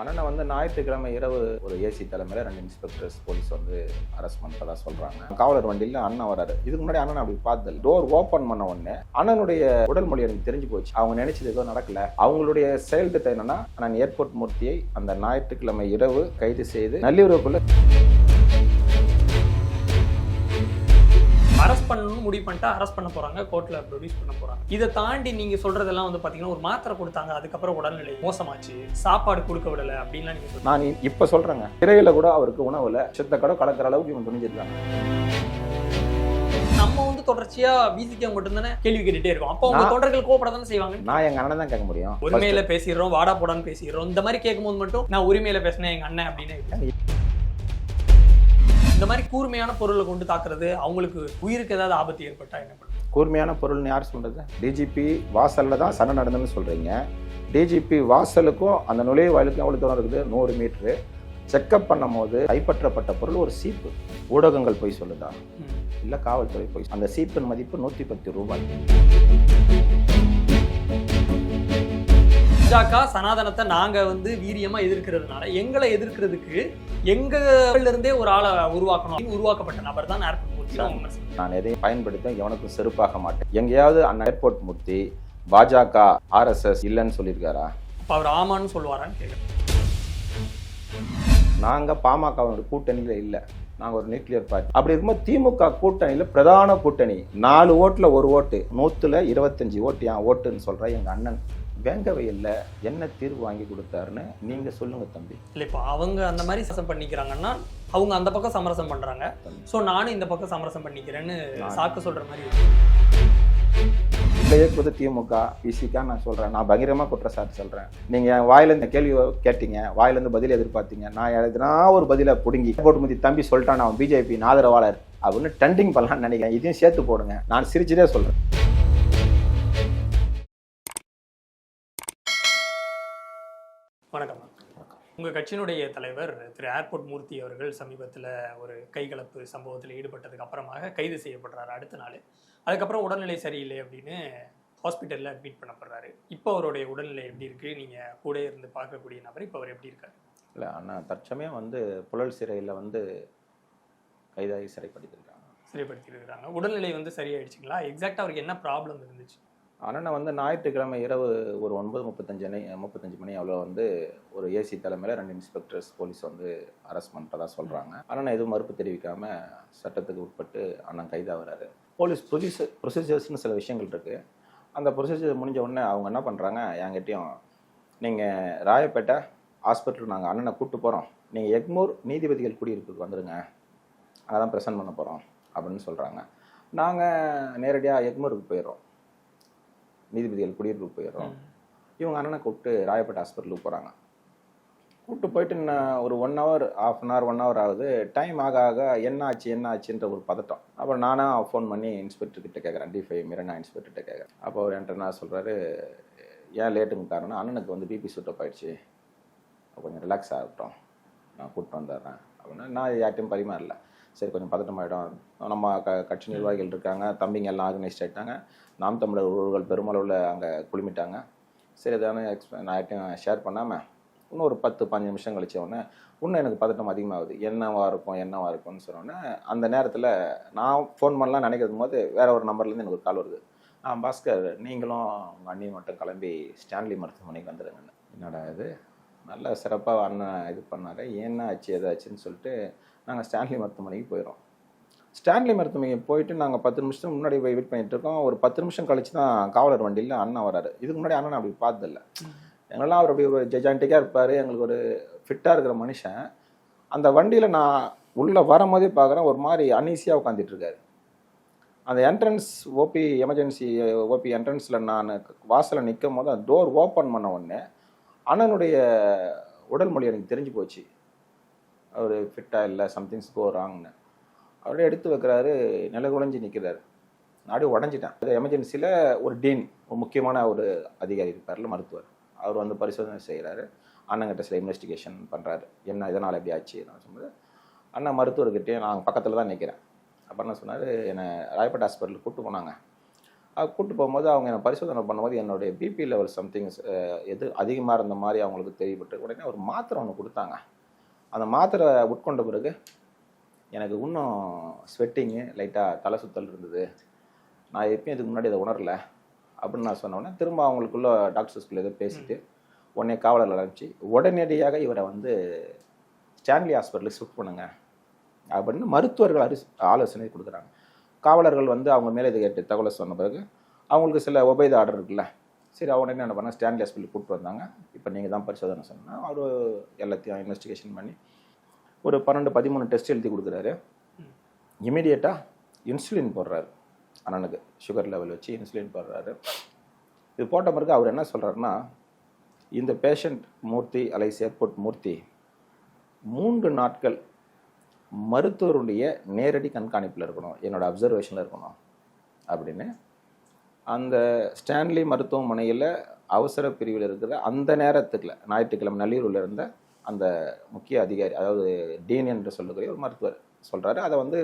அண்ணனை வந்து ஞாயிற்றுக்கிழமை இரவு ஒரு ஏசி தலைமையில ரெண்டு இன்ஸ்பெக்டர்ஸ் போலீஸ் வந்து அரெஸ்ட் பண்ணுறதா சொல்றாங்க. காவலர் வண்டியில அண்ணன் வராரு. இதுக்கு முன்னாடி அண்ணன் அப்படி பார்த்தது டோர் ஓபன் பண்ண உடனே அண்ணனுடைய உடல் மொழி எனக்கு தெரிஞ்சு போச்சு. அவங்க நினைச்சது எதுவும் நடக்கல. அவங்களுடைய செயல் திட்டம் என்னன்னா நான் ஏர்போர்ட் மூர்த்தியை அந்த ஞாயிற்றுக்கிழமை இரவு கைது செய்து நள்ளிரவுக்குள்ள அரெஸ்ட் பண்ணணும்னு முடிவு பண்ணிட்டு அரெஸ்ட் பண்ண போறாங்க கோர்ட்ல ப்ரொடியூஸ் பண்ண போறாங்க. இதை தாண்டி நீங்க சொல்றதெல்லாம் வந்து பாத்தீங்கன்னா ஒரு மாத்திரை கொடுத்தாங்க அதுக்கப்புறம் உடல்நிலை மோசமாச்சு சாப்பாடு கொடுக்க விடல அப்படின்லாம் நீங்க சொல்றீங்க. நான் இப்ப சொல்றேங்க. சிறையில கூட அவருக்கு உணவுல சித்த கடை கலக்கிற அளவுக்கு இவங்க துணிஞ்சிருக்காங்க. நம்ம வந்து தொடர்ச்சியா பிசிக்கு மட்டும் தானே கேள்வி கேட்டுட்டே இருக்கோம். அப்போ உங்க தொண்டர்கள் கோபப்பட தானே செய்வாங்க? நான் எங்க அண்ணன் தான் கேட்க முடியும். உரிமையில பேசிடுறோம் வாடா போடான்னு பேசிடுறோம். இந்த மாதிரி கேட்கும்போது மட்டும் நான் உரிமையில பேசினேன் எங்க அண்ணன் அப்படின்னு. இந்த மாதிரி கூர்மையான பொருளை கொண்டு தாக்குறது அவங்களுக்கு உயிருக்கு ஏதாவது ஆபத்து ஏற்பட்டா என்ன பண்ணுறது? கூர்மையான பொருள்னு யார் சொல்றது? டிஜிபி வாசல்ல தான் சண்டை நடந்ததுன்னு சொல்றீங்க. டிஜிபி வாசலுக்கும் அந்த நுழைவு வாயிலுக்கும் எவ்வளவு தூரம் இருக்குது? நூறு மீட்ரு. செக்கப் பண்ணும்போது கைப்பற்றப்பட்ட பொருள் ஒரு சீப்பு. ஊடகங்கள் போய் சொல்லுதா? இல்ல காவல்துறை போய் அந்த சீப்பின் மதிப்பு நூத்தி பத்து ரூபாய். பாஜக சனாதனத்தை நாங்க வந்து வீரியமா எதிர்க்கிறதுனால எங்களை எதிர்க்கிறதுக்கு எங்கள்ல இருந்தே ஒரு ஆளை உருவாக்கணும் உருவாக்கப்பட்ட நபர் தான் நான் எதையும் பயன்படுத்த எவனுக்கும் செருப்பாக மாட்டேன். எங்கேயாவது அந்த ஏர்போர்ட் மூர்த்தி பாஜக ஆர்எஸ்எஸ் இல்லைன்னு சொல்லியிருக்காரா? அப்ப அவர் ஆமான்னு சொல்லுவாரான்னு கேட்குறேன். நாங்க பாமகவோட கூட்டணியில இல்ல. நாங்க ஒரு நியூக்ளியர் பார்ட்டி அப்படி இருக்கும்போது திமுக கூட்டணியில பிரதான கூட்டணி. நாலு ஓட்டுல ஒரு ஓட்டு. நூத்துல இருபத்தஞ்சு ஓட்டு என் ஓட்டுன்னு சொல்ற எங்க அண்ணன். வேங்கவே இல்லை என்ன தீர்வு வாங்கி கொடுத்தாருன்னு நீங்க சொல்லுங்க தம்பி. இல்லை இப்போ அவங்க அந்த மாதிரி சமரசம் பண்ணிக்கிறாங்கன்னா அவங்க அந்த பக்கம் சமரசம் பண்றாங்க. ஸோ நானும் இந்த பக்கம் சமரசம் பண்ணிக்கிறேன்னு சாக்கு சொல்ற மாதிரி. இந்த இயக்குவது திமுக பிசிகா நான் சொல்றேன். நான் பகிரமா குற்றச்சாட்டு சொல்றேன். நீங்க என் வாயில இந்த கேள்வி கேட்டீங்க. வாயில இருந்து பதில் எதிர்பார்த்தீங்க. நான் எதுனா ஒரு பதிலை பிடுங்கி போட்டு முதி தம்பி சொல்லிட்டான் அவன் பிஜேபி ஆதரவாளர் அப்படின்னு டெண்டிங் பண்ணலாம்னு நினைக்கிறேன். இதையும் சேர்த்து போடுங்க. நான் சிரிச்சுட்டே சொல்றேன். உங்க கட்சியினுடைய தலைவர் திரு ஏர்போர்ட் மூர்த்தி அவர்கள் சமீபத்தில் ஒரு கைகலப்பு சம்பவத்தில் ஈடுபட்டதுக்கு அப்புறமாக கைது செய்யப்படுறாரு அடுத்த நாள். அதுக்கப்புறம் உடல்நிலை சரியில்லை அப்படின்னு ஹாஸ்பிட்டலில் அட்மிட் பண்ணப்படுறாரு. இப்போ அவருடைய உடல்நிலை எப்படி இருக்கு? நீங்க கூட இருந்து பார்க்கக்கூடிய நபர் இப்போ அவர் எப்படி இருக்காரு? இல்லை அண்ணா தற்சமயம் வந்து புழல் சிறையில் வந்து கைதாகி சிறைப்படுத்திருக்காங்க. சிறைப்படுத்தியிருக்கிறாங்க உடல்நிலை வந்து சரியாயிடுச்சுங்களா? எக்ஸாக்டாக அவருக்கு என்ன ப்ராப்ளம் இருந்துச்சு? அண்ணனை வந்து ஞாயிற்றுக்கிழமை இரவு ஒரு ஒன்பது முப்பத்தஞ்சு மணி முப்பத்தஞ்சு மணி அவ்வளோ வந்து ஒரு ஏசி தலைமையில் ரெண்டு இன்ஸ்பெக்டர்ஸ் போலீஸ் வந்து அரெஸ்ட் பண்ணுறதா சொல்கிறாங்க அண்ணனை எதுவும் மறுப்பு தெரிவிக்காமல் சட்டத்துக்கு உட்பட்டு அண்ணன் கைதாகிறாரு. போலீஸ் ப்ரொசீஜர் ப்ரொசீஜர்ஸ்னு சில விஷயங்கள் இருக்குது அந்த ப்ரொசீஜர் முடிஞ்ச உடனே அவங்க என்ன பண்ணுறாங்க என்கிட்டையும் நீங்கள் ராயப்பேட்டை ஹாஸ்பிட்டல் நாங்கள் அண்ணனை கூப்பிட்டு போகிறோம் நீங்கள் எக்மூர் நீதிபதிகள் குடியிருப்புக்கு வந்துடுங்க அங்கே தான் ப்ரெசென்ட் பண்ண போகிறோம் அப்படின்னு சொல்கிறாங்க நாங்கள் நேரடியாக எக்மூருக்கு போயிடுறோம். நீதிபதிகள் குடியிருப்புக்கு போயிடுறோம். இவங்க அண்ணனை கூப்பிட்டு ராயப்பேட்டை ஹாஸ்பிட்டலுக்கு போகிறாங்க கூப்பிட்டு போயிட்டு நான் ஒரு one hour half an hour one hour ஆகுது. டைம் ஆக ஆக என்ன ஆச்சு என்ன ஆச்சுன்ற ஒரு பதட்டம். அப்புறம் நானாக ஃபோன் பண்ணி இன்ஸ்பெக்டர் கிட்ட கேட்குறேன் டிஃபை மிரனா இன்ஸ்பெக்டர்கிட்ட கேட்குறேன் அப்போ அவர் என்கிட்ட என்ன சொல்கிறாரு ஏன் லேட்டுங்க காரணம்? அண்ணனுக்கு வந்து பிபி சுட்டப் ஆயிடுச்சு கொஞ்சம் ரிலாக்ஸ் ஆகட்டும். நான் கூப்பிட்டு வந்துடுறேன். அப்படின்னா நான் யார்ட்டையும் பரிமாறல. சரி கொஞ்சம் பதட்டமாயிடும் நம்ம க கட்சி நிர்வாகிகள் இருக்காங்க. தம்பிங்க எல்லாம் ஆர்கனைஸ்ட் ஆகிட்டாங்க நாம் தமிழர் உறவுகள் பெருமளவில் அங்கே குளிமிட்டாங்க சரி தானே எக்ஸ்ப நான் யார்ட்டையும் ஷேர் பண்ணாமல் இன்னும் ஒரு பத்து பதினஞ்சு நிமிஷம் கழிச்ச உடனே இன்னும் எனக்கு பதட்டம் அதிகமாகுது. என்னவாக இருக்கும் என்னவாக இருக்கும்னு சொன்னோன்னே அந்த நேரத்தில் நான் ஃபோன் பண்ணலாம் நினைக்கிறது போது வேற ஒரு நம்பர்லேருந்து எனக்கு ஒரு கால் வருது. ஆ பாஸ்கர் நீங்களும் உங்கள் அண்ணியும் மட்டும் கிளம்பி ஸ்டான்லி மருத்துவமனைக்கு வந்துடுங்கன்னு என்னடா இது? நல்ல சிறப்பாக அண்ணன் இது பண்ணாரு. என்ன ஆச்சு எதாச்சுன்னு சொல்லிட்டு நாங்கள் ஸ்டான்லி மருத்துவமனைக்கு போயிடும் ஸ்டான்லி மருத்துவமனைக்கு போயிட்டு நாங்கள் பத்து நிமிஷம் முன்னாடி போய் வெயிட் பண்ணிட்டு இருக்கோம். ஒரு பத்து நிமிஷம் கழிச்சு தான் காவலர் வண்டியில் அண்ணன் வராரு. இதுக்கு முன்னாடி அண்ணன் அப்படி பார்த்ததில்ல. எங்கெல்லாம் அவர் அப்படி ஒரு ஜெஜாண்டிக்காக இருப்பார். எங்களுக்கு ஒரு ஃபிட்டாக இருக்கிற மனுஷன். அந்த வண்டியில் நான் உள்ளே வரும்போதே பார்க்குறேன் ஒரு மாதிரி அன்ஈஸியாக உட்காந்துட்டு இருக்காரு. அந்த என்ட்ரன்ஸ் ஓபி எமர்ஜென்சி ஓபி என்ட்ரன்ஸில் நான் வாசலில் நிற்கும் போது அந்த டோர் ஓப்பன் பண்ண உடனே அண்ணனுடைய உடல் மொழி எனக்கு தெரிஞ்சு போச்சு. அவர் ஃபிட்டாக இல்லை சம்திங்ஸ் கோ ராங்னு அவரே எடுத்து வைக்கிறாரு நில குழஞ்சி நிற்கிறாரு நாடு உடஞ்சிட்டேன். அது எமர்ஜென்சியில் ஒரு டீன் ஒரு முக்கியமான ஒரு அதிகாரி இருப்பார்ல மருத்துவர். அவர் வந்து பரிசோதனை செய்கிறாரு அண்ணங்கிட்ட சில இன்வெஸ்டிகேஷன் பண்ணுறாரு என்ன இதனால் எப்படி ஆச்சு நான் சொன்னது அண்ணன் மருத்துவர்கிட்டே நான் பக்கத்தில் தான் நிற்கிறேன் அப்புறம் என்ன சொன்னார் என்னை ராயப்பேட்டை ஹாஸ்பிட்டலுக்கு கூப்பிட்டு போனாங்க. கூப்பிட்டு போகும்போது அவங்க என்னை பரிசோதனை பண்ணும்போது என்னுடைய பிபி லெவல் சம்திங் எது அதிகமாக இருந்த மாதிரி அவங்களுக்கு தெரியப்பட்டு உடனே ஒரு மாத்திரை ஒன்று கொடுத்தாங்க. அந்த மாத்திரை உட்கொண்ட பிறகு எனக்கு இன்னும் ஸ்வெட்டிங்கு லைட்டாக தலை சுத்தல் இருந்தது. நான் எப்பயும் இதுக்கு முன்னாடி அதை உணரல. அப்படின்னு நான் சொன்ன திரும்ப அவங்களுக்குள்ள டாக்டர்ஸ்குள்ள ஏதோ பேசிட்டு உடனே காவலர் அனுப்பிச்சு உடனடியாக இவரை வந்து ஸ்டான்லி ஹாஸ்பிட்டலுக்கு ஷிஃப்ட் பண்ணுங்க. அப்படின்னு மருத்துவர்கள் அரி ஆலோசனை கொடுக்குறாங்க. காவலர்கள் வந்து அவங்க மேலே இதை கேட்டு தகவலை சொன்ன பிறகு அவங்களுக்கு சில உபயோக ஆர்டர் இருக்குல்ல. சரி அவங்க என்ன பண்ணால் ஸ்டான்லி ஹாஸ்பிட்டல் கூப்பிட்டு வந்தாங்க. இப்போ நீங்கள் தான் பரிசோதனை சொன்னால் அவர் எல்லாத்தையும் இன்வெஸ்டிகேஷன் பண்ணி ஒரு பன்னெண்டு பதிமூணு டெஸ்ட் எழுதி கொடுக்குறாரு. இமீடியட்டாக இன்சுலின் போடுறாரு. அண்ணனுக்கு சுகர் லெவல் வச்சு இன்சுலின் போடுறாரு. இது போட்ட பிறகு அவர் என்ன சொல்கிறாருன்னா இந்த patient Murthy alias airport Murthy மூன்று நாட்கள் மருத்துவருடைய நேரடி கண்காணிப்பில் இருக்கணும் என்னோடய அப்சர்வேஷனில் இருக்கணும் அப்படின்னு. அந்த ஸ்டான்லி மருத்துவமனையில் அவசர பிரிவில் இருக்கிற அந்த நேரத்துக்குள்ள ஞாயிற்றுக்கிழமை நல்லூரில் இருந்த அந்த முக்கிய அதிகாரி அதாவது டீன் என்று சொல்லக்கூடிய ஒரு மருத்துவர் சொல்கிறாரு அதை வந்து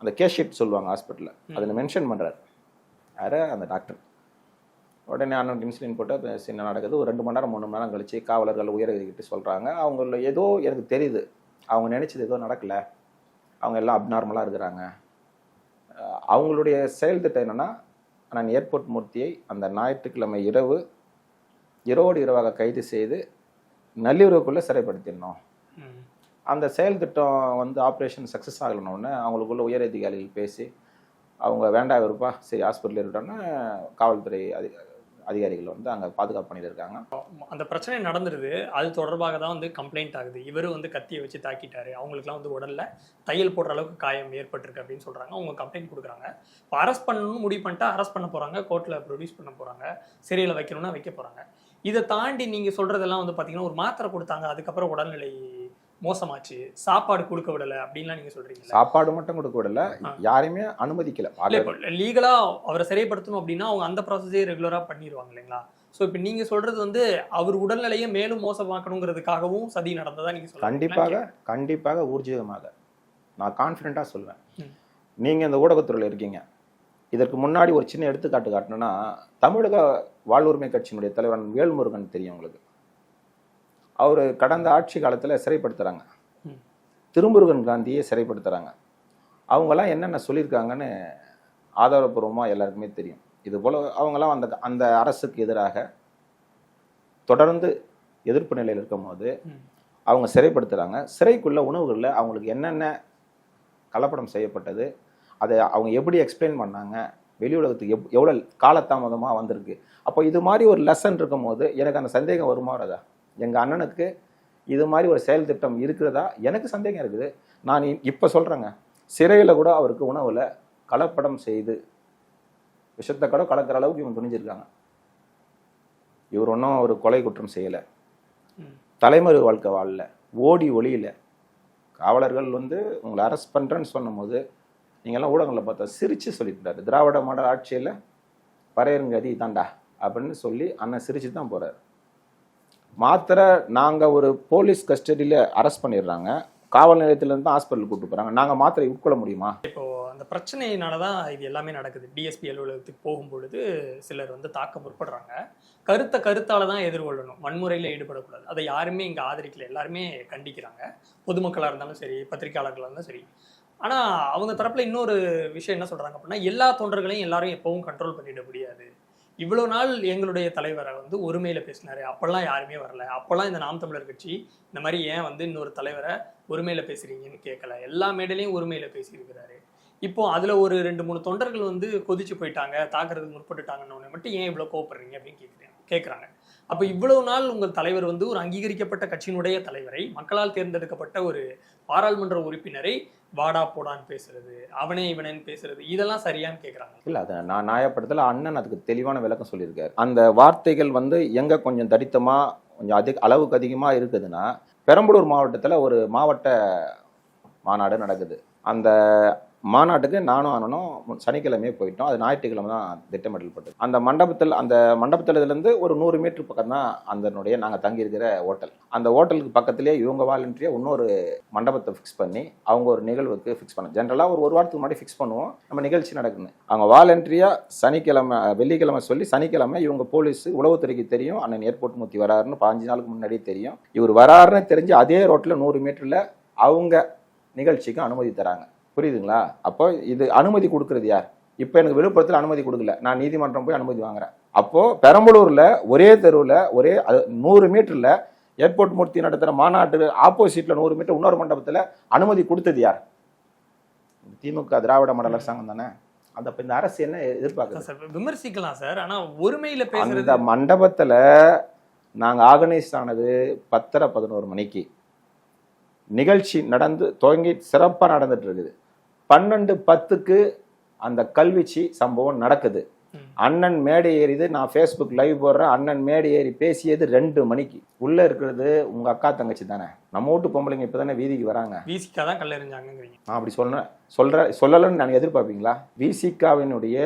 அந்த கேஷீட் சொல்லுவாங்க ஹாஸ்பிட்டலில் அதில் மென்ஷன் பண்ணுறாரு யார்? அந்த டாக்டர் உடனே அண்ணன் இன்சுலின் போட்டு சின்ன நடக்குது? ஒரு ரெண்டு மணி நேரம் மூணு மணி நேரம் கழிச்சு காவலர்கள் உயரதிகிட்டு சொல்கிறாங்க அவங்கள ஏதோ எனக்கு தெரியுது. அவங்க நினச்சது ஏதோ நடக்கலை. அவங்க எல்லாம் அப்நார்மலாக இருக்கிறாங்க. அவங்களுடைய செயல் திட்டம் என்னென்னா நான் ஏர்போர்ட் மூர்த்தியை அந்த ஞாயிற்றுக்கிழமை இரவு இரவோடு இரவாக கைது செய்து நள்ளிரவுக்குள்ளே சிறைப்படுத்திடணும். அந்த செயல் திட்டம் வந்து ஆப்ரேஷன் சக்ஸஸ் ஆகலனோடனே அவங்களுக்குள்ள உயர் அதிகாரிகள் பேசி அவங்க வேண்டாம் இருப்பா சரி ஹாஸ்பிட்டல் இருக்கட்டோன்னு காவல்துறை அதி அதிகாரிகள் வந்து அங்கே பாதுகாப்பு பண்ணிட்டு இருக்காங்க. அந்த பிரச்சனை நடந்துருது. அது தொடர்பாக தான் வந்து கம்ப்ளைண்ட் ஆகுது. இவர் வந்து கத்தியை வச்சு தாக்கிட்டாரு. அவங்களுக்குலாம் வந்து உடல்ல தையல் போடுற அளவுக்கு காயம் ஏற்பட்டிருக்கு அப்படின்னு சொல்றாங்க. அவங்க கம்ப்ளைண்ட் கொடுக்குறாங்க. இப்போ அரெஸ்ட் பண்ணணும்னு முடிவு பண்ணிட்டா அரெஸ்ட் பண்ண போறாங்க. கோர்ட்ல ப்ரொடியூஸ் பண்ண போறாங்க. சிறையில் வைக்கணும்னா வைக்க போறாங்க. இதை தாண்டி நீங்க சொல்றதெல்லாம் வந்து பாத்தீங்கன்னா ஒரு மாத்திரை கொடுத்தாங்க அதுக்கப்புறம் உடல்நிலை மோசமாச்சு. சாப்பாடு கொடுக்க விடல அப்படின்லாம் நீங்க சொல்றீங்களா சாப்பாடு மட்டும் கொடுக்க விடல. யாரையுமே அனுமதிக்கல. லீகலா அவரை சிறைப்படுத்தணும் அப்படின்னா அவங்க அந்த ப்ராசஸே ரெகுலரா பண்ணிடுவாங்க இல்லைங்களா? ஸோ இப்போ நீங்க சொல்றது வந்து அவர் உடல்நிலையை மேலும் மோசமாக்கணுங்கிறதுக்காகவும் சதி நடந்ததா நீங்க சொல்றீங்களா? கண்டிப்பாக கண்டிப்பாக ஊர்ஜிதமாக. நான் கான்ஃபிடென்ட்டாக சொல்வேன். நீங்கள் இந்த ஊடகத்துறையில் இருக்கீங்க. இதற்கு முன்னாடி ஒரு சின்ன எடுத்துக்காட்டு காட்டணும்னா தமிழக வாழ்வுரிமை கட்சியினுடைய தலைவர் வேல்முருகன் தெரியும் உங்களுக்கு. அவர் கடந்த ஆட்சி காலத்தில் சிறைப்படுத்துகிறாங்க. திருமுருகன் காந்தியை சிறைப்படுத்துகிறாங்க அவங்கெல்லாம் என்னென்ன சொல்லியிருக்காங்கன்னு ஆதாரப்பூர்வமாக எல்லாருக்குமே தெரியும். இது போல் அவங்கெல்லாம் அந்த அந்த அரசுக்கு எதிராக தொடர்ந்து எதிர்ப்பு நிலையில் இருக்கும்போது. அவங்க சிறைப்படுத்துகிறாங்க சிறைக்குள்ள உணவுகளில் அவங்களுக்கு என்னென்ன கலப்படம் செய்யப்பட்டது அதை அவங்க எப்படி எக்ஸ்பிளைன் பண்ணாங்க? வெளி உலகத்துக்கு எவ் எவ்வளோ காலதாமதமாக வந்திருக்கு? அப்போ இது மாதிரி ஒரு லெசன் இருக்கும்போது எனக்கு அந்த சந்தேகம் வருமா வராதா? எங்கள் அண்ணனுக்கு இது மாதிரி ஒரு செயல் திட்டம் இருக்கிறதா? எனக்கு சந்தேகம் இருக்குது. நான் இப்போ சொல்கிறேங்க சிறையில் கூட அவருக்கு உணவில் கலப்படம் செய்து விஷத்தை கூட கலக்கிற அளவுக்கு இவங்க துணிஞ்சிருக்காங்க. இவர் ஒன்றும் ஒரு கொலை குற்றம் செய்யலை. தலைமறை வாழ்க்கை வாழல. ஓடி ஒளியில. காவலர்கள் வந்து உங்களை அரெஸ்ட் பண்ணுறேன்னு சொன்னபோது நீங்கள்லாம் ஊடகங்களில் பார்த்தா சிரித்து சொல்லிட்டாரு திராவிட மாடல் ஆட்சியில் பறையருங்கதி தாண்டா அப்படின்னு சொல்லி அண்ணன் சிரித்து தான் போகிறார் மாத்திரை நாங்கள் ஒரு போலீஸ் கஸ்டடியில் அரெஸ்ட் பண்ணிடுறாங்க. காவல் நிலையத்திலேருந்து தான் ஹாஸ்பிட்டல் கூப்பிட்டு போகிறாங்க நாங்கள் மாத்திரை உட்கொள்ள முடியுமா? இப்போ அந்த பிரச்சனையினால தான் இது எல்லாமே நடக்குது. டிஎஸ்பி அலுவலகத்துக்கு போகும்பொழுது சிலர் வந்து தாக்க முற்படுறாங்க. கருத்தை கருத்தால தான் எதிர்கொள்ளணும். வன்முறையில் ஈடுபடக்கூடாது. அதை யாருமே இங்கே ஆதரிக்கல. எல்லாருமே கண்டிக்கிறாங்க. பொதுமக்களாக இருந்தாலும் சரி பத்திரிகையாளர்களாக இருந்தாலும் சரி. ஆனால் அவங்க தரப்புல இன்னொரு விஷயம் என்ன சொல்றாங்க அப்படின்னா எல்லா தொண்டர்களையும் எல்லாரும் எப்பவும் கண்ட்ரோல் பண்ணிட முடியாது. இவ்வளோ நாள் எங்களுடைய தலைவரை வந்து ஒருமையில பேசினாரு. அப்பெல்லாம் யாருமே வரல. அப்பெல்லாம் இந்த நாம் தமிழர் கட்சி இந்த மாதிரி ஏன் வந்து இன்னொரு தலைவரை ஒருமையில பேசுறீங்கன்னு கேட்கல எல்லா மேடையிலையும் ஒருமையில பேசியிருக்கிறாரு. இப்போ அதுல ஒரு ரெண்டு மூணு தொண்டர்கள் வந்து கொதிச்சு போயிட்டாங்க தாக்குறதுக்கு முற்பட்டுட்டாங்கன்னு மட்டும் ஏன் இவ்வளவு கோவப்படுறீங்க அப்படின்னு கேட்குறேன் கேட்குறாங்க அப்போ இவ்வளவு நாள் உங்கள் தலைவர் வந்து ஒரு அங்கீகரிக்கப்பட்ட கட்சியினுடைய தலைவரை மக்களால் தேர்ந்தெடுக்கப்பட்ட ஒரு பாராளுமன்ற உறுப்பினரை வாடா போடான்னு பேசுறது அவனே இவனேன்னு பேசுறது இதெல்லாம் சரியான்னு கேட்குறாங்க இல்லை அதை நான் நியாயப்படுத்தல. அண்ணன் அதுக்கு தெளிவான விளக்கம் சொல்லியிருக்காரு. அந்த வார்த்தைகள் வந்து எங்கே கொஞ்சம் தடித்தமாக கொஞ்சம் அதிக அளவுக்கு அதிகமாக இருக்குதுன்னா பெரம்பலூர் மாவட்டத்தில் ஒரு மாவட்ட மாநாடு நடக்குது. அந்த மாநாட்டுக்கு நானும் அண்ணனும் சனிக்கிழமையே போயிட்டோம். அது ஞாயிற்றுக்கிழமை தான் திட்டமிடல்பட்டு அந்த மண்டபத்தில் அந்த மண்டபத்தில் இதுலேருந்து ஒரு நூறு மீட்டர் பக்கம் தான் அதனுடைய நாங்கள் தங்கியிருக்கிற ஹோட்டல். அந்த ஹோட்டலுக்கு பக்கத்துலேயே இவங்க வாலண்டியாக இன்னொரு மண்டபத்தை ஃபிக்ஸ் பண்ணி அவங்க ஒரு நிகழ்வுக்கு ஃபிக்ஸ் பண்ண. ஜென்ரலாக ஒரு ஒரு வாரத்துக்கு முன்னாடி ஃபிக்ஸ் பண்ணுவோம். நம்ம நிகழ்ச்சி நடக்குது. அவங்க வாலண்டியாக சனிக்கிழமை வெள்ளிக்கிழமை சொல்லி சனிக்கிழமை இவங்க போலீஸ் உளவுத்துறைக்கு தெரியும். அண்ணன் ஏர்போர்ட் மூர்த்தி வராருன்னு பாஞ்சு நாளுக்கு முன்னாடியே தெரியும். இவர் வராருன்னு தெரிஞ்சு அதே ரோட்டில் நூறு மீட்டரில் அவங்க நிகழ்ச்சிக்கு அனுமதி தராங்க. புரியுதுங்களா? அப்போ இது அனுமதி கொடுக்கறது யார்? இப்போ எனக்கு விழுப்புரத்தில் அனுமதி கொடுக்கல. நான் நீதிமன்றம் போய் அனுமதி வாங்குறேன். அப்போ பெரம்பலூர்ல ஒரே தெருவில் ஒரே நூறு மீட்டர்ல ஏர்போர்ட் மூர்த்தி நடத்துகிற மாநாட்டு ஆப்போசிட்ல நூறு மீட்டர் இன்னொரு மண்டபத்தில் அனுமதி கொடுத்தது யார்? திமுக திராவிட மாடல் அரசாங்கம் தானே? அந்த இந்த அரசு என்ன எதிர்பார்க்குது? Sir விமர்சிக்கலாம் sir. ஆனா ஒருமையில பேசுறது அந்த மண்டபத்துல நாங்க ஆர்கனைஸ் ஆனது பத்தரை பதினோரு மணிக்கு. நிகழ்ச்சி நடந்து துவங்கி சிறப்பா நடந்துட்டு இருக்குது. பன்னெண்டு பத்துக்கு அந்த கல்வீச்சு சம்பவம் நடக்குது. அண்ணன் மேடை ஏறிது நான் ஃபேஸ்புக் லைவ் போடுறேன் அண்ணன் மேடை ஏறி பேசியது ரெண்டு மணிக்கு. உள்ள இருக்கிறது உங்க அக்கா தங்கச்சி தானே. நம்ம வீட்டு பொம்பளைங்க இப்பதானே வீதிக்கு வராங்க. விசிகா தான் கல்லெறிஞ்சாங்கிறீங்க நான் அப்படி சொல்றேன் சொல்ற சொல்லலன்னு நான் எதிர்பார்ப்பீங்களா? விசிகாவினுடைய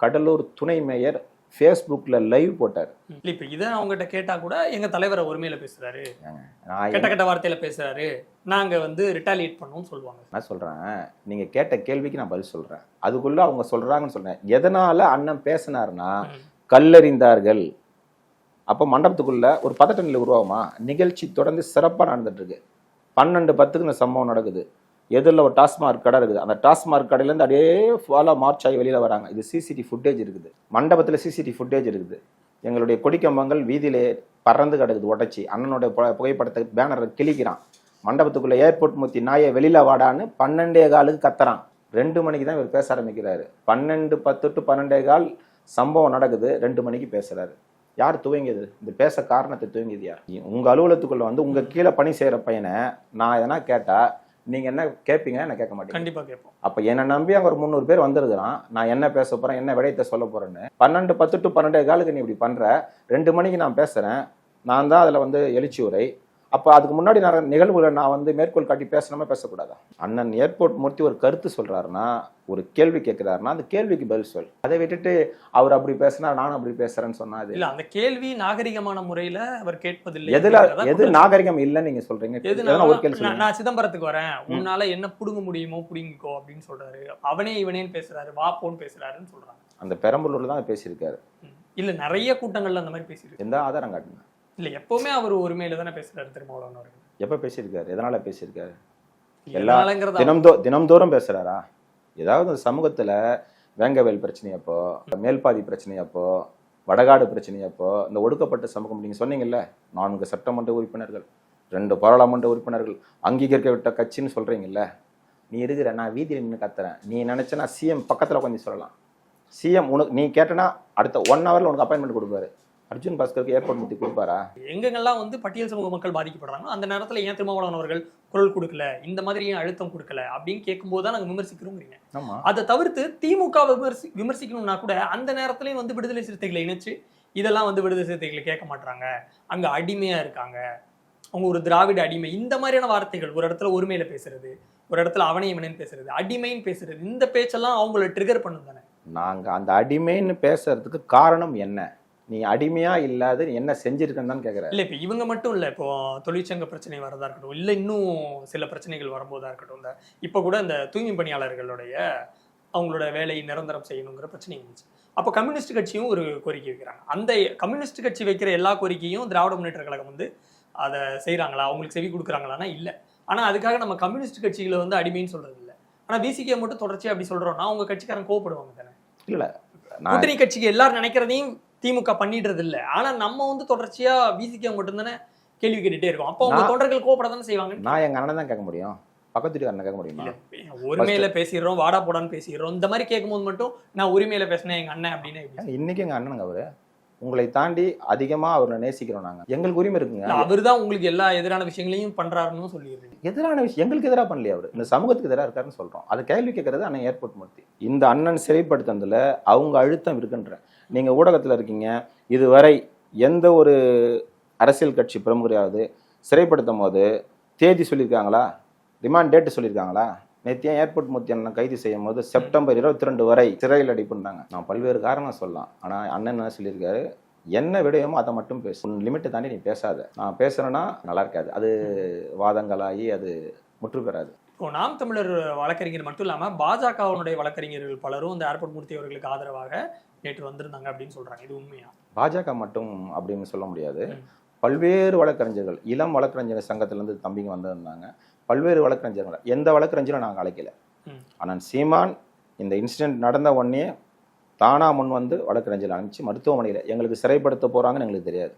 கடலூர் துணை மேயர் ஃபேஸ்புக்கில் லைவ் போட்டார். இல்ல இப்ப இதை அவங்ககிட்ட கேட்டா கூட எங்க தலைவரை ஒருமையில பேசுறாரு. நான் கெட்ட கெட்ட வார்த்தையில பேசுறாரு. நாங்க வந்து ரிட்டாலியேட் பண்ணோம்னு சொல்லுவாங்க. என்ன சொல்றேன். நீங்க கேட்ட கேள்விக்கு நான் பதில் சொல்றேன். அதுக்குள்ள அவங்க சொல்றாங்கன்னு சொல்றேன். எதனால அண்ணன் பேசினாருன்னா ம். கல்லறிந்தார்கள். அப்போ மண்டபத்துக்குள்ள ஒரு பதட்ட நிலை உருவாகுமா? நிகழ்ச்சி தொடர்ந்து சிறப்பாக நடந்துட்டு இருக்கு. பன்னெண்டு பத்துக்கு இந்த சம்பவம் நடக்குது. எதிரில் ஒரு டாஸ்மார்க் கடை இருக்குது. அந்த டாஸ்மார்க் கடையிலேருந்து அப்படியே ஃபாலோ மார்ச் ஆகி வெளியில் வராங்க. இது சிசிடி ஃபுட்டேஜ் இருக்குது. மண்டபத்தில் சிசிடி ஃபுட்டேஜ் இருக்குது. எங்களுடைய கொடிக்கம்பங்கள் வீதியிலே பறந்து கிடக்குது உடச்சி. அண்ணனுடைய புகைப்படத்தை பேனரை கிழிக்கிறான். மண்டபத்துக்குள்ளே ஏர்போர்ட் முத்தி நாயை வெளியில் வாடான்னு பன்னெண்டே காலுக்கு கத்துறான். ரெண்டு மணிக்கு தான் இவர் பேச ஆரம்பிக்கிறாரு. பன்னெண்டு பத்து டு பன்னெண்டே கால் சம்பவம் நடக்குது. ரெண்டு மணிக்கு பேசுகிறாரு யார் துவங்கியது? இந்த பேச காரணத்தை துவங்கியது யார்? உங்கள் அலுவலகத்துக்குள்ளே வந்து உங்கள் கீழே பணி செய்கிற பையனை நான் எதனா கேட்டால் நீங்க என்ன கேட்பீங்க என்ன கேட்க மாட்டீங்க கண்டிப்பா கேட்போம். அப்ப என்னை நம்பி அங்க ஒரு முந்நூறு பேர் வந்திருக்கிறான். நான் என்ன பேச போறேன் என்ன விடயத்தை சொல்ல போறேன்னு. பன்னெண்டு பத்து டு பன்னெண்டே காலுக்கு நீ இப்படி பண்ற. ரெண்டு மணிக்கு நான் பேசுறேன். நான் தான் அதுல வந்து எழுச்சி உரை. அப்ப அதுக்கு முன்னாடி நான் நிகழ்வுகளை நான் வந்து மேற்கோள் காட்டி பேசணுமா பேசக்கூடாதா? அண்ணன் ஏர்போர்ட் மூர்த்தி ஒரு கருத்து சொல்றாருன்னா ஒரு கேள்வி கேட்கிறாருன்னா அந்த கேள்விக்கு பதில் சொல். அதை விட்டுட்டு அவர் அப்படி பேசினா நானும் அப்படி பேசுறேன்னு சொன்னா அது இல்ல அந்த கேள்வி நாகரிகமான முறையில அவர் கேட்பதில்லை எதுல எது நாகரிகம் இல்லைன்னு நீங்க சொல்றீங்க? எதுனா ஒரு கேள்வி நான் சிதம்பரத்துக்கு வரேன். உன்னால என்ன புடுங்க முடியுமோ புடுங்கிக்கோ அப்படின்னு சொல்றாரு. அவனே இவனேன்னு பேசுறாரு வா போன்னு பேசுறாருன்னு சொல்றாங்க. அந்த பெரம்பலூர்ல தான் பேசியிருக்காரு. இல்ல நிறைய கூட்டங்கள்ல அந்த மாதிரி பேசியிருக்கு எந்த ஆதாரம் காட்டுங்க? இல்ல எப்பவுமே அவர் ஒருமையில தானே பேசுறாரு திருமாவளவன் அவர்கள் எப்ப பேசியிருக்காரு? எதனால பேசியிருக்காரு? எல்லா- தினம்தோ தினம்தோறும் பேசுறாரா? ஏதாவது சமூகத்துல வேங்கவேல் பிரச்சனையப்போ மேல்பாதி பிரச்சனையப்போ வடகாடு பிரச்சனையப்போ இந்த ஒடுக்கப்பட்ட சமூகம் நீங்க சொன்னீங்கல்ல நான்கு சட்டமன்ற உறுப்பினர்கள் ரெண்டு பாராளுமன்ற உறுப்பினர்கள் அங்கீகரிக்கப்பட்ட கட்சின்னு சொல்றீங்கல்ல நீ இருக்கிற நான் வீதியில் நின்று கத்துறேன். நீ நினைச்சனா சிஎம் பக்கத்துல கொஞ்சம் சொல்லலாம். சிஎம் உனக்கு நீ கேட்டனா அடுத்த ஒன் ஹவர்ல உனக்கு அப்பாயின்மெண்ட் கொடுப்பாரு. அர்ஜுன் பாஸ்கருக்கு ஏர்போர்ட் முத்தி கொடுப்பாரா? எங்கெங்கெல்லாம் வந்து பட்டியல் சமூக மக்கள் பாதிக்கப்படுறாங்க அந்த நேரத்துல ஏன் திருமாவளவன் அவர்கள் குரல் கொடுக்கல? இந்த மாதிரி ஏன் அழுத்தம் கொடுக்கல? அப்படின்னு கேட்கும்போது தான் நாங்க விமர்சிக்கிறோங்கிறீங்க. ஆமா. அதை தவிர்த்து திமுக விமர்சி விமர்சிக்கணும்னா கூட அந்த நேரத்துலயும் வந்து விடுதலை சிறுத்தைகளை இணைச்சு இதெல்லாம் வந்து விடுதலை சிறுத்தைகளை கேட்க மாட்டாங்க அங்க அடிமையா இருக்காங்க. அவங்க ஒரு திராவிட அடிமை. இந்த மாதிரியான வார்த்தைகள் ஒரு இடத்துல ஒருமையில பேசுறது ஒரு இடத்துல அவனை இவனேன்னு பேசுறது அடிமைன்னு பேசுறது இந்த பேச்செல்லாம் அவங்கள ட்ரிகர் பண்ணும் தானே. நாங்க அந்த அடிமைன்னு பேசுறதுக்கு காரணம் என்ன? நீ அடிமையா இல்லாத நீ என்ன செஞ்சிருக்கன்னு தான் கேக்குற. இல்ல இப்ப இவங்க மட்டும் இல்ல இப்போ தொழிற்சங்க பிரச்சனை வரதா இருக்கட்டும் இல்ல இன்னும் சில பிரச்சனைகள் வரும்போதா இருக்கட்டும் இந்த இப்ப கூட இந்த தூய்மை பணியாளர்களுடைய அவங்களோட வேலையை நிரந்தரம் செய்யணுங்கிற பிரச்சனை இருந்துச்சு அப்போ கம்யூனிஸ்ட் கட்சியும் ஒரு கோரிக்கை வைக்கிறாங்க. அந்த கம்யூனிஸ்ட் கட்சி வைக்கிற எல்லா கோரிக்கையும் திராவிட முன்னேற்ற கழகம் வந்து அதை செய்றாங்களா? அவங்களுக்கு செவி கொடுக்குறாங்களான்னா இல்ல. ஆனா அதுக்காக நம்ம கம்யூனிஸ்ட் கட்சிகளை வந்து அடிமைன்னு சொல்றது இல்ல. ஆனா பிசிகே மட்டும் தொடர்ச்சியா அப்படி சொல்றோம்னா அவங்க கட்சிக்காரன் கோவப்படுவாங்க தானே? நான் கூட்டணி கட்சிக்கு எல்லாரும் நினைக்கிறதையும் திமுக பண்ணிடுறது இல்ல ஆனா நம்ம வந்து தொடர்ச்சியா விசிகே மட்டும்தானே கேள்வி கேட்டுட்டே இருக்கோம். அப்போ அவங்க தொண்டர்கள் கோபப்பட தானே செய்வாங்க? நான் எங்க அண்ணன் தான் கேட்க முடியும். பக்கத்து வீட்டுக்காரனை கேட்க முடியுமா? உரிமையில பேசிடுறோம் வாடா போடான்னு பேசிடுறோம். இந்த மாதிரி கேட்கும்போது மட்டும் நான் உரிமையில பேசினேன் எங்க அண்ணன் அப்படின்னு இன்னைக்கு எங்க அண்ணனுங்க அவரு? உங்களை தாண்டி அதிகமா அவரை நேசிக்கிறோம் நாங்க. எங்களுக்கு உரிமை இருக்குங்க. இல்ல, அவர்தான் உங்களுக்கு எல்லா எதிரான விஷயங்களையும் பண்றாருன்னு சொல்லிடுறீங்க. எதிரான விஷயம் எங்களுக்கு எதிராக பண்ணலையே அவர். இந்த சமூகத்துக்கு எதிராக இருக்காருன்னு சொல்றோம். அதை கேள்வி கேட்கறது அண்ணன் ஏர்போர்ட் மூர்த்தி. இந்த அண்ணன் சிறைப்படுத்துனதுல அவங்க அழுத்தம் இருக்குன்ற. நீங்க ஊடகத்துல இருக்கீங்க. இதுவரை எந்த ஒரு அரசியல் கட்சி பிரமுகரையாவது சிறைப்படுத்தும் போது தேதி சொல்லியிருக்காங்களா? ரிமாண்ட் டேட்டு சொல்லியிருக்காங்களா? நேத்தியா ஏர்போர்ட் மூர்த்தி அண்ணன் கைது செய்யும் போது செப்டம்பர் இருபத்தி ரெண்டு வரை சிறையில் அடிப்புண்டாங்க. நான் பல்வேறு காரணம் சொல்லலாம். ஆனா அண்ணன் என்ன சொல்லியிருக்காரு? என்ன விடயமோ அதை மட்டும் பேசு. உன் லிமிட்டை தாண்டி நீ பேசாத. நான் பேசுறேன்னா நல்லா இருக்காது. அது வாதங்களாகி அது முற்று பெறாது. இப்போ நாம் தமிழர் வழக்கறிஞர் மட்டும் இல்லாம பாஜகவினுடைய வழக்கறிஞர்கள் பலரும் இந்த ஏர்போர்ட் மூர்த்தி அவர்களுக்கு ஆதரவாக நேற்று வந்திருந்தாங்க அப்படின்னு சொல்றாங்க. இது உண்மையா? பாஜக மட்டும் அப்படின்னு சொல்ல முடியாது. பல்வேறு வழக்கறிஞர்கள் இளம் வழக்கறிஞர் சங்கத்திலேருந்து தம்பிங்க வந்திருந்தாங்க. பல்வேறு வழக்கறிஞர்கள் எந்த வழக்கறிஞரும் நாங்கள் அழைக்கல. ஆனால் சீமான் இந்த இன்சிடென்ட் நடந்த உடனே தானா முன் வந்து வழக்கறிஞர் அனுப்பிச்சு மருத்துவமனையில் எங்களுக்கு சிறைப்படுத்த போறாங்கன்னு எங்களுக்கு தெரியாது.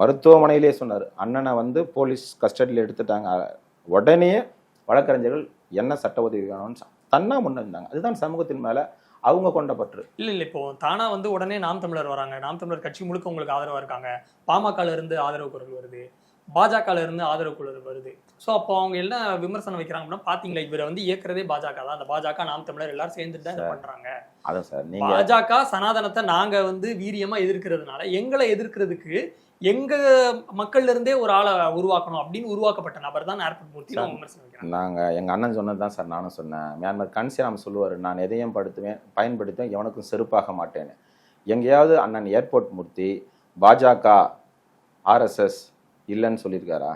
மருத்துவமனையிலே சொன்னார். அண்ணனை வந்து போலீஸ் கஸ்டடியில் எடுத்துட்டாங்க. உடனே வழக்கறிஞர்கள் என்ன சட்ட உதவி வேணும்னு தன்னா முன் இருந்தாங்க. அதுதான் சமூகத்தின் மேல அவங்க கொண்ட பற்று. இல்ல இல்ல இப்போ தானா வந்து உடனே நாம் தமிழர் வராங்க. நாம் தமிழர் கட்சி முழுக்க உங்களுக்கு ஆதரவா இருக்காங்க. பாமகல இருந்து ஆதரவு குரல் வருது. பாஜகல இருந்து ஆதரவு குரல் வருது. சோ அப்போ அவங்க என்ன விமர்சனம் வைக்கிறாங்க அப்படின்னா பாத்தீங்களா இவரை வந்து இயக்குறதே பாஜக தான். அந்த பாஜக நாம் தமிழர் எல்லாரும் சேர்ந்துட்டு தான் பண்றாங்க. அதான் சார் நீங்க பாஜக சனாதனத்தை நாங்க வந்து வீரியமா எதிர்க்கிறதுனால எங்களை எதிர்க்கிறதுக்கு எங்க மக்கள்ல இருந்தே ஒரு ஆளை உருவாக்கணும் அப்படின்னு உருவாக்கப்பட்ட நபர் தான் ஏர்போர்ட் மூர்த்தி விமர்சனம் நாங்க எங்க அண்ணன் சொன்னது தான் சார் நானும் சொன்னேன். மியான்மர் கன்சிராம் சொல்லுவார் நான் எதையும் படுத்துவேன் பயன்படுத்துவேன் எவனுக்கும் செருப்பாக மாட்டேன்னு. எங்கேயாவது அண்ணன் ஏர்போர்ட் மூர்த்தி பாஜக ஆர்எஸ்எஸ் இல்லைன்னு சொல்லியிருக்காரா?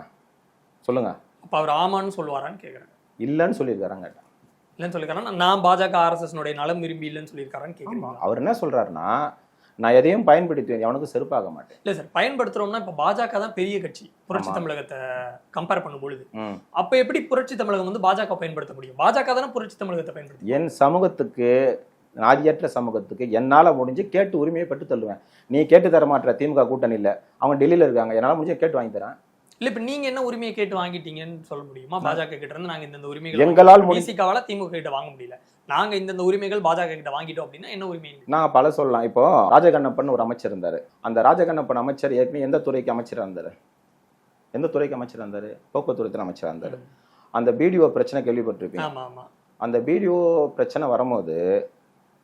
சொல்லுங்க. அப்ப அவர் ஆமான்னு சொல்லுவாரான்னு கேக்குறேன். இல்லைன்னு சொல்லியிருக்காராங்க. இல்லைன்னு சொல்லிருக்காரா நான் பாஜக ஆர்எஸ்எஸ் னுடைய நலம் விரும்பி இல்லைன்னு சொல்லியிருக்காரான்னு கேக்குறீங்க அவர் என்ன சொல்றாருன்னா நான் எதையும் பயன்படுத்துவேன் எவனுக்கும் செருப்பாக மாட்டேன். இல்ல சார் பயன்படுத்துறோம்னா இப்ப பாஜக தான் பெரிய கட்சி. புரட்சி. தமிழகத்தை கம்பேர் பண்ணும் பொழுது. அப்ப எப்படி புரட்சி தமிழகம் வந்து பாஜக பயன்படுத்த முடியும்? பாஜக தானே புரட்சி தமிழகத்தை பயன்படுத்தி என் சமூகத்துக்கு நாதியற்ற சமூகத்துக்கு என்னால முடிஞ்சு கேட்டு உரிமையை பெற்று தள்ளுவேன். நீ கேட்டு தர மாட்ட திமுக கூட்டணி இல்ல. அவங்க டெல்லியில இருக்காங்க. என்னால முடிஞ்சு கேட்டு வாங்கி தரேன். இல்ல இப்ப நீங்க என்ன உரிமையை கேட்டு வாங்கிட்டீங்கன்னு சொல்ல முடியுமா? பாஜக கிட்ட இருந்து நாங்க இந்த உரிமைகள் எங்களால் திமுக கிட்ட வாங்க முடியல. நாங்க இந்த உரிமைகள் பாஜக கிட்ட வாங்கிட்டோம் அப்படின்னா என்ன உரிமை நான் பல சொல்லலாம். இப்போ ராஜகண்ணப்பன் ஒரு அமைச்சர் இருந்தாரு. அந்த ராஜகண்ணப்பன் அமைச்சர் ஏற்கனவே எந்த துறைக்கு அமைச்சரா இருந்தாரு? எந்த துறைக்கு அமைச்சரா இருந்தாரு? போக்குவரத்து அமைச்சரா இருந்தாரு. அந்த பிடிஓ பிரச்சனை கேள்விப்பட்டிருப்பீங்க. ஆமா ஆமா. அந்த பிடிஓ பிரச்சனை வரும்போது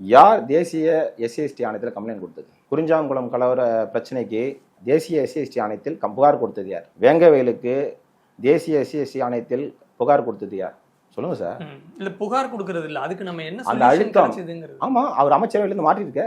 யார் தேசிய எஸ்சிஎஸ்டி ஆணையத்தில் கம்ப்ளைண்ட் கொடுத்தது? குறிஞ்சாங்குளம் கலவர பிரச்சனைக்கு தேசிய எஸ்சிஎஸ்டி ஆணையத்தில் கம்- புகார் கொடுத்தது யார்? வேங்கவேலுக்கு தேசிய எஸ்சிஎஸ்டி ஆணையத்தில் புகார் கொடுத்தது யார்? சொல்லுங்க சார். இல்ல புகார் கொடுக்கறது இல்ல. அதுக்கு நம்ம என்ன அந்த அழுத்தம். ஆமா அவர் அமைச்சரவையிலேருந்து மாற்றிருக்க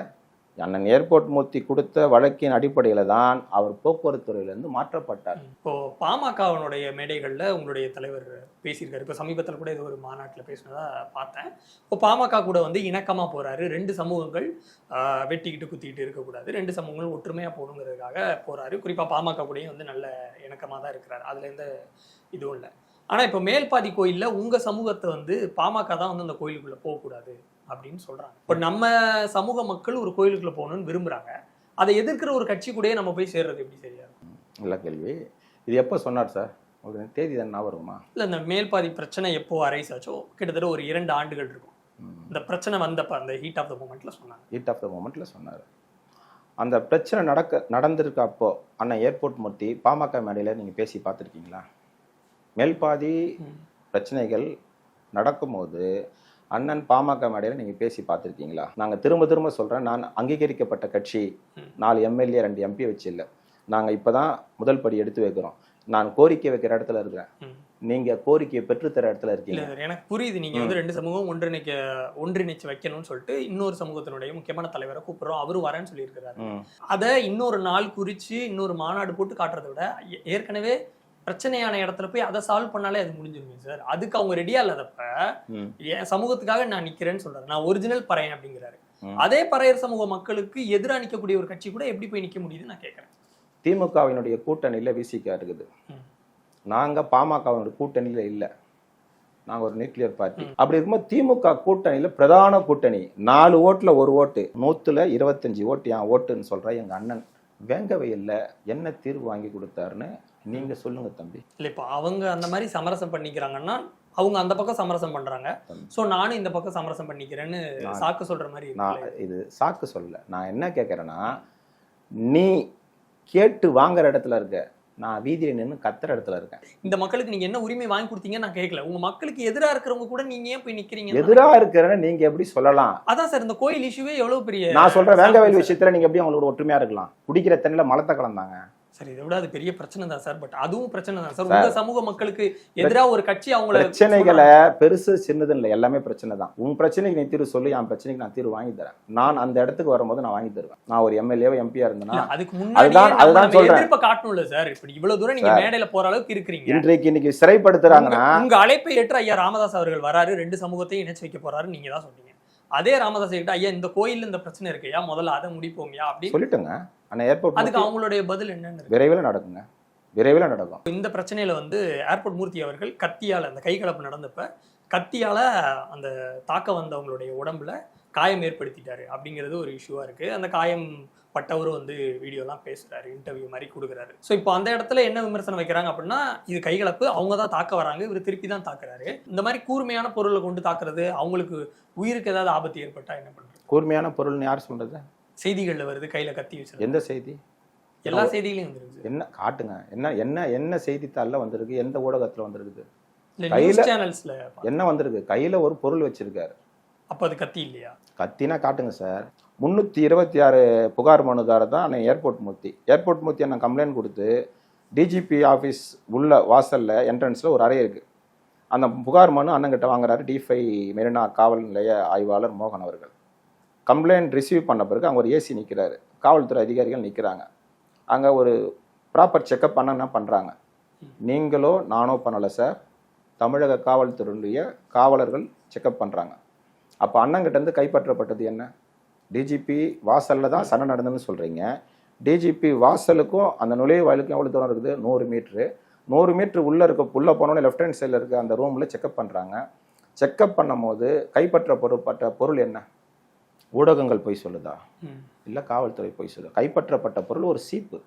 அண்ணன் ஏர்போர்ட் மூர்த்தி கொடுத்த வழக்கின் அடிப்படையில் தான் அவர் போக்குவரத்து துறையிலேருந்து மாற்றப்பட்டார். இப்போ பாமகவனுடைய மேடைகளில் உங்களுடைய தலைவர் பேசியிருக்காரு. இப்போ சமீபத்தில் கூட இது ஒரு மாநாட்டில் பேசினதா பார்த்தேன். இப்போ பாமக கூட வந்து இணக்கமாக போகிறாரு ரெண்டு சமூகங்கள் வெட்டிக்கிட்டு குத்திக்கிட்டு இருக்கக்கூடாது. ரெண்டு சமூகங்கள் ஒற்றுமையாக போகணுங்கிறதுக்காக போகிறாரு குறிப்பாக பாமக கூடயும் வந்து நல்ல இணக்கமாக தான் இருக்கிறார். அதுல எந்த இதுவும் இல்லை. ஆனா இப்போ மேல்பாதி கோயில்ல உங்க சமூகத்தை வந்து பாமக தான் வந்து அந்த கோயிலுக்குள்ள போகக்கூடாது அப்படின்னு சொல்றாங்க. இப்போ நம்ம சமூக மக்கள் ஒரு கோயிலுக்குள்ள போகணும்னு விரும்புறாங்க. அதை எதிர்க்கிற ஒரு கட்சி கூடயே நம்ம போய் சேர்றது எப்படி சரியா இருக்கும்? நல்ல கேள்வி. இது எப்போ சொன்னார் சார்? உங்களுக்கு தேதி தான் வருமா? இல்ல இந்த மேல்பாதி பிரச்சனை எப்போ அரைஸ் ஆச்சோ கிட்டத்தட்ட ஒரு இரண்டு ஆண்டுகள் இருக்கும். இந்த பிரச்சனை வந்தப்ப அந்த ஹீட் ஆஃப் த மூமெண்ட்ல சொன்னாங்க. ஹீட் ஆஃப் த மூமெண்ட்ல சொன்னார். அந்த பிரச்சனை நடக்க நடந்திருக்க அப்போ அண்ணன் ஏர்போர்ட் மூர்த்தி பாமக மேடையில் நீங்கள் பேசி பார்த்துருக்கீங்களா? மேல்பாதி. பிரச்சனைகள் நடக்கும்போது அண்ணன் பாமக மேடையில் நீங்கள் பேசி பார்த்துருக்கீங்களா? நாங்கள் திரும்ப திரும்ப சொல்கிறேன் நான் அங்கீகரிக்கப்பட்ட கட்சி. நாலு எம்எல்ஏ ரெண்டு எம்பி வச்சு இல்லை. நாங்கள் இப்போ தான் முதல் படி எடுத்து வைக்கிறோம். நான் கோரிக்கை வைக்கிற இடத்துல இருக்கிறேன். ம். நீங்கள் கோரிக்கையை பெற்றுத்தர இடத்துல இருக்கீங்க. எனக்கு புரியுது. நீங்க வந்து ரெண்டு சமூகம் ஒன்றிணைக்க ஒன்றிணைச்சு வைக்கணும்னு சொல்லிட்டு இன்னொரு சமூகத்தினுடைய முக்கியமான தலைவரை கூப்பிடுறோம். அவரும் வரேன்னு சொல்லியிருக்கிறாரு. அதை இன்னொரு நாள் குறிச்சு இன்னொரு மாநாடு போட்டு காட்டுறதை விட ஏற்கனவே பிரச்சனையான இடத்துல போய் அதை சால்வ் பண்ணாலே அது முடிஞ்சிருமே சார் அதுக்கு அவங்க ரெடியா இல்லாதப்ப என் சமூகத்துக்காக நான் நிக்கிறேன்னு சொல்றாரு. நான் ஒரிஜினல் பறையன் அப்படிங்கிறாரு. அதே பறையர் சமூக மக்களுக்கு எதிரா நிக்கக்கூடிய ஒரு கட்சி கூட எப்படி போய் நிக்க முடியுதுன்னு நான் கேட்கறேன் திமுகவினுடைய கூட்டணியில் விசிக இருக்குது. நாங்க பாமகவினுடைய கூட்டணியில இல்ல. நாங்க ஒரு நியூக்ளியர் பார்ட்டி அப்படி இருக்கும்போது திமுக கூட்டணியில பிரதான கூட்டணி. நாலு ஓட்டுல ஒரு ஓட்டு. நூத்துல இருபத்தஞ்சு ஓட்டு. என் ஓட்டுன்னு சொல்ற எங்க அண்ணன். வேங்கவையில் என்ன தீர்வு வாங்கி கொடுத்தாருன்னு நீங்க சொல்லுங்க தம்பி. இல்ல இப்போ அவங்க அந்த மாதிரி சமரசம் பண்ணிக்கிறாங்கன்னா அவங்க அந்த பக்கம் சமரசம் பண்றாங்க. சோ நானும் இந்த பக்கம் சமரசம் பண்ணிக்கிறேன்னு சாக்கு சொல்ற மாதிரி நான். இது சாக்கு சொல்லல. நான் என்ன கேட்கறேன்னா நீ கேட்டு வாங்குற இடத்துல இருக்க. நான் வீதியில நின்று கத்துற இடத்துல இருக்கேன். இந்த மக்களுக்கு நீங்க என்ன உரிமை வாங்கி கொடுத்தீங்கன்னு நான் கேட்கல உங்க மக்களுக்கு எதிரா இருக்கிறவங்க கூட நீங்க ஏன் போய் நிக்கிறீங்க? எதிரா இருக்கிறேன்னு நீங்க எப்படி சொல்லலாம்? அதான் சார் இந்த கோயில் இஷ்யூவே எவ்வளவு பெரிய நான் சொல்ற வேங்கவயல் சாக்கு விஷயத்துல நீங்க எப்படி அவங்களோட ஒற்றுமையா இருக்கலாம்? குடிக்கிற தண்ணில மலத்தை கலந்தாங்க. சரி இதை விட அது பெரிய பிரச்சனை தான் சார். பட் அதுவும் பிரச்சனை தான் சார். உங்க சமூக மக்களுக்கு எதிரா ஒரு கட்சி அவங்கள பிரச்சனைகளை பெருசு சின்னது இல்லை. எல்லாமே பிரச்சனை தான். உன் பிரச்சனைக்கு நீ தீர்வு சொல்லி என் பிரச்சனைக்கு நான் தீர்வு வாங்கி தரேன். நான் அந்த இடத்துக்கு வரும்போது நான் வாங்கி தருவேன். நான் ஒரு எம்எல்ஏவோ எம்பியா இருந்தேன்னா அதுக்கு முன்னாடியே அதுதான்- சொல்றேன். எதிர்ப்பை காட்டணும்ல சார். இப்படி இவ்வளவு தூரம் நீங்க மேடையில போற அளவுக்கு இருக்கிறீங்க. இன்றைக்கு இன்னைக்கு சிறைப்படுத்துறாங்கன்னா உங்க அழைப்பை ஏற்று ஐயா ராமதாஸ் அவர்கள் வராரு. ரெண்டு சமூகத்தையும் இணைச்சு வைக்க போறாரு. நீங்க தான் சொன்னீங்க அதே ராமதாஸ் கிட்ட ஐயா இந்த கோயில்ல இந்த பிரச்சனை இருக்குயா முதல்ல அதை முடிப்போம்யா அப்படின்னு. சொல்லிட்டுங்க. ஆனா ஏர்போர்ட் அதுக்கு அவங்களுடைய பதில் என்னன்னு இருக்கு? விரைவில் நடக்குங்க. விரைவில் நடக்கும். இந்த பிரச்சனையில வந்து ஏர்போர்ட் மூர்த்தி அவர்கள் கத்தியால அந்த கை கலப்பு நடந்தப்ப கத்தியால அந்த தாக்க வந்தவங்களுடைய உடம்புல காயம் ஏற்படுத்திட்டாரு. அப்படிங்கிறது ஒரு இஷ்யூவா இருக்கு. அந்த காயம் பட்டவரும் வந்து வீடியோலாம் பேசுறாரு இன்டர்வியூ மாதிரி கொடுக்குறாரு. ஸோ இப்போ அந்த இடத்துல என்ன விமர்சனம் வைக்கிறாங்க அப்படின்னா இது கைகலப்பு அவங்க தான் தாக்க வராங்க இவர் திருப்பி தான் தாக்குறாரு. இந்த மாதிரி கூர்மையான பொருளை கொண்டு தாக்குறது அவங்களுக்கு உயிருக்கு ஏதாவது ஆபத்து ஏற்பட்டா என்ன பண்றது? கூர்மையான பொருள்னு யார் சொல்றது? செய்திகள்ல வருது கையில கத்தி வச்சிருக்கு எந்த செய்தி? எல்லா செய்திகளையும் வந்துருக்கு என்ன காட்டுங்க. என்ன என்ன என்ன செய்தித்தாளில் வந்திருக்கு எந்த ஊடகத்துல வந்திருக்குது? கையில- சேனல்ஸ்ல என்ன வந்திருக்கு? கையில ஒரு பொருள் வச்சிருக்காரு. அப்ப அது கத்தி இல்லையா? கத்தினா காட்டுங்க சார். முந்நூற்றி இருபத்தி ஆறு புகார் மனுதாரர் தான் அன்னை ஏர்போர்ட் மூர்த்தி. ஏர்போர்ட் மூர்த்தி அண்ணன் கம்ப்ளைண்ட் கொடுத்து டிஜிபி ஆஃபீஸ் உள்ள வாசலில் என்ட்ரன்ஸில் ஒரு அறை இருக்குது அந்த புகார் மனு அண்ணங்கிட்ட வாங்குறாரு டிஃபை மெரினா காவல் நிலைய ஆய்வாளர் மோகன் அவர்கள். கம்ப்ளைண்ட் ரிசீவ் பண்ண பிறகு அங்கே ஒரு ஏசி நிற்கிறாரு காவல்துறை அதிகாரிகள் நிற்கிறாங்க அங்கே ஒரு ப்ராப்பர் செக்கப் பண்ண என்ன பண்ணுறாங்க நீங்களோ நானோ பண்ணலை சார் தமிழக காவல்துறையுடைய காவலர்கள் செக்கப் பண்ணுறாங்க அப்போ அண்ணங்கிட்டேருந்து கைப்பற்றப்பட்டது என்ன? டிஜிபி வாசலில் தான் சண்டை நடந்ததுன்னு சொல்கிறீங்க டிஜிபி வாசலுக்கும் அந்த நுழைவு வாயிலுக்கும் எவ்வளோ தூரம் இருக்குது? நூறு மீட்ரு. நூறு மீட்ரு உள்ளே இருக்க உள்ளே போனோடனே லெஃப்ட் ஹேண்ட் சைடில் இருக்க அந்த ரூமில் செக்கப் பண்ணுறாங்க செக்கப் பண்ணும்போது கைப்பற்ற பொருட்பட்ட பொருள் என்ன? ஊடகங்கள் போய் சொல்லுதா. இல்லை காவல்துறை போய் சொல்லுதா? கைப்பற்றப்பட்ட பொருள் ஒரு சீப்பு.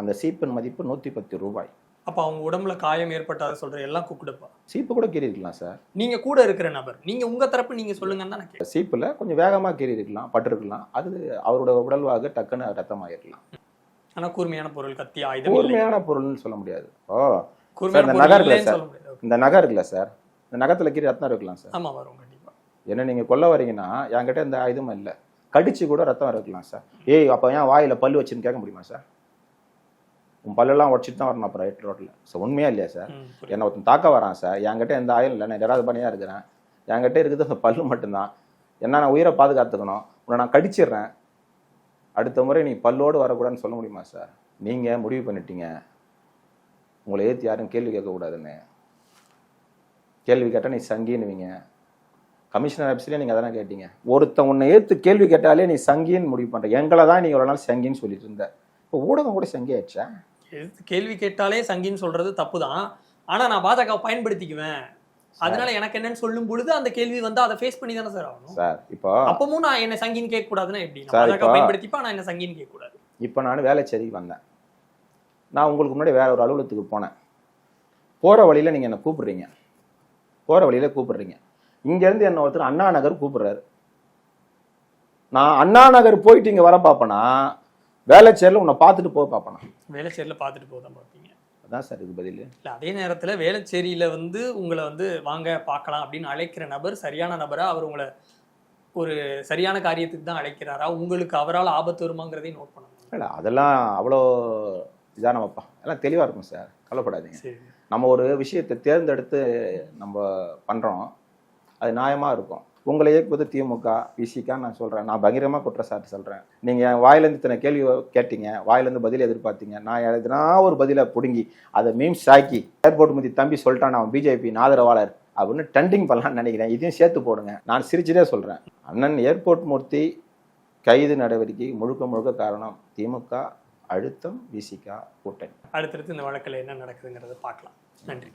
அந்த சீப்பின் மதிப்பு நூற்றி பத்து ரூபாய். அப்ப அவங்க உடம்புல காயம் ஏற்பட்டாத சொல்ற எல்லாம் குக்குடுப்பா சீப்பு கூட கீறி இருக்கலாம் சார். நீங்க கூட இருக்கிற நபர் நீங்க உங்க தரப்பு நீங்க சொல்லுங்கன்னு தான் நான் சீப்பில் கொஞ்சம் வேகமாக கீறி இருக்கலாம் பட்டிருக்கலாம். அது அவரோட உடல்வாக டக்குன்னு ரத்தமாகிருக்கலாம் ஆனா கூர்மையான பொருள் கத்தி ஆயுதம். கூர்மையான பொருள்னு சொல்ல முடியாது. ஓ. இந்த நகர் இல்லைன்னு சார். இந்த நகை இருக்குல்ல சார். இந்த நகத்தில் கீறி ரத்தம் இருக்கலாம் சார். ஆமா வரும் கண்டிப்பா. என்ன நீங்கள் கொல்ல வரீங்கன்னா என்கிட்ட இந்த ஆயுதமும் இல்லை. கடிச்சு கூட ரத்தம் இருக்கலாம் சார். ஏய் அப்போ ஏன் வாயில் பல்லு வச்சுன்னு கேட்க முடியுமா சார்? உன் பல்லெல்லாம் உடச்சிட்டு தான் வரணும் அப்புறம் ரைட் ரோட்டில் ஸோ உண்மையா இல்லையா சார். என்னை ஒருத்தன் தாக்க வரான் சார் என்கிட்ட எந்த ஆயில் இல்லை. நான் நிராத பண்ணியாக இருக்கிறேன். என்கிட்ட இருக்குது அந்த பல்லு மட்டும்தான். என்ன நான் உயிரை பாதுகாத்துக்கணும். உன்னை நான் கடிச்சிடுறேன். அடுத்த முறை நீ பல்லோடு வரக்கூடாதுன்னு சொல்ல முடியுமா சார் நீங்கள் முடிவு பண்ணிட்டீங்க. உங்களை ஏற்றி யாரும் கேள்வி கேட்கக்கூடாதுன்னு. கேள்வி கேட்டால் நீ சங்கின்னுவீங்க. கமிஷனர் ஆஃபீஸ்லேயே நீங்கள் அதானே கேட்டீங்க. ஒருத்தன் உன்னை ஏற்று கேள்வி கேட்டாலே நீ சங்கின்னு முடிவு பண்ணுற எங்களை தான் நீங்கள் ஒரு நாள் சங்கின்னு சொல்லிட்டு இருந்த. இப்போ ஊடகம் கூட சங்கி ஆயிடுச்சா கேள்வி கேட்டாலே சங்கின்னு சொல்றது தப்புதான். ஆனா நான் பாஜக பயன்படுத்திக்குவேன். அதனால எனக்கு என்னன்னு சொல்லும் பொழுது அந்த கேள்வி வந்து அதை ஃபேஸ் பண்ணி தானே சார் ஆகணும். சார் இப்போ அப்பவும் நான் என்ன சங்கின்னு கேட்க கூடாதுன்னா எப்படி? நான் சார், பாஜக பயன்படுத்திப்பா நான் என்ன சங்கின்னு கேட்க கூடாது இப்போ நான் வேலைச்சேரிக்கு வந்தேன். நான் உங்களுக்கு முன்னாடி வேற ஒரு அலுவலகத்துக்கு போனேன். போகிற வழியில் நீங்கள் என்னை கூப்பிடுறீங்க. போகிற வழியில் கூப்பிடுறீங்க. இங்கேருந்து என்ன ஒருத்தர் அண்ணா நகர் கூப்பிடுறாரு. நான் அண்ணா நகர் போயிட்டு இங்கே வர பார்ப்பேனா? வேலைச்சேரில் உன்னை பார்த்துட்டு போக பார்ப்பேனா வேலைச்சேரியில பார்த்துட்டு போதான் பார்ப்பீங்க. அதான் சார் இது பதில். இல்ல அதே நேரத்துல வேளச்சேரியில வந்து உங்களை வந்து வாங்க பார்க்கலாம் அப்படின்னு அழைக்கிற நபர் சரியான நபரா அவர் உங்களை ஒரு சரியான காரியத்துக்கு தான் அழைக்கிறாரா? உங்களுக்கு அவரால் ஆபத்து வருமாங்கிறதையும் நோட் பண்ணணும். இல்லை அதெல்லாம் அவ்வளோ இதாக நம்மப்பா எல்லாம் தெளிவாக இருக்கும் சார். கவலைப்படாதீங்க. நம்ம ஒரு விஷயத்தை தேர்ந்தெடுத்து நம்ம பண்ணுறோம் அது நியாயமாக இருக்கும். உங்களை இயக்குவது திமுக விசிகா நான் சொல்கிறேன் நான் பகிரமாக குற்றச்சாட்டு சொல்கிறேன் நீங்கள் வாயிலேருந்து இத்தனை கேள்வி கேட்டீங்க வாயிலேருந்து பதில் எதிர்பார்த்தீங்க. நான் எதுனா ஒரு பதிலை பிடுங்கி அதை மீம்ஸ் ஆக்கி ஏர்போர்ட் முதி தம்பி சொல்லிட்டான் அவன் பிஜேபி ஆதரவாளர் அப்படின்னு டெண்டிங் பண்ணலாம்னு நினைக்கிறேன். இதையும் சேர்த்து போடுங்க. நான் சிரிச்சுட்டே சொல்கிறேன் அண்ணன் ஏர்போர்ட் மூர்த்தி கைது நடவடிக்கை முழுக்க முழுக்க காரணம் திமுக அழுத்தம் விசிகா கூட்டணி. அடுத்தடுத்து இந்த வழக்கில் என்ன நடக்குதுங்கிறத பார்க்கலாம். நன்றி.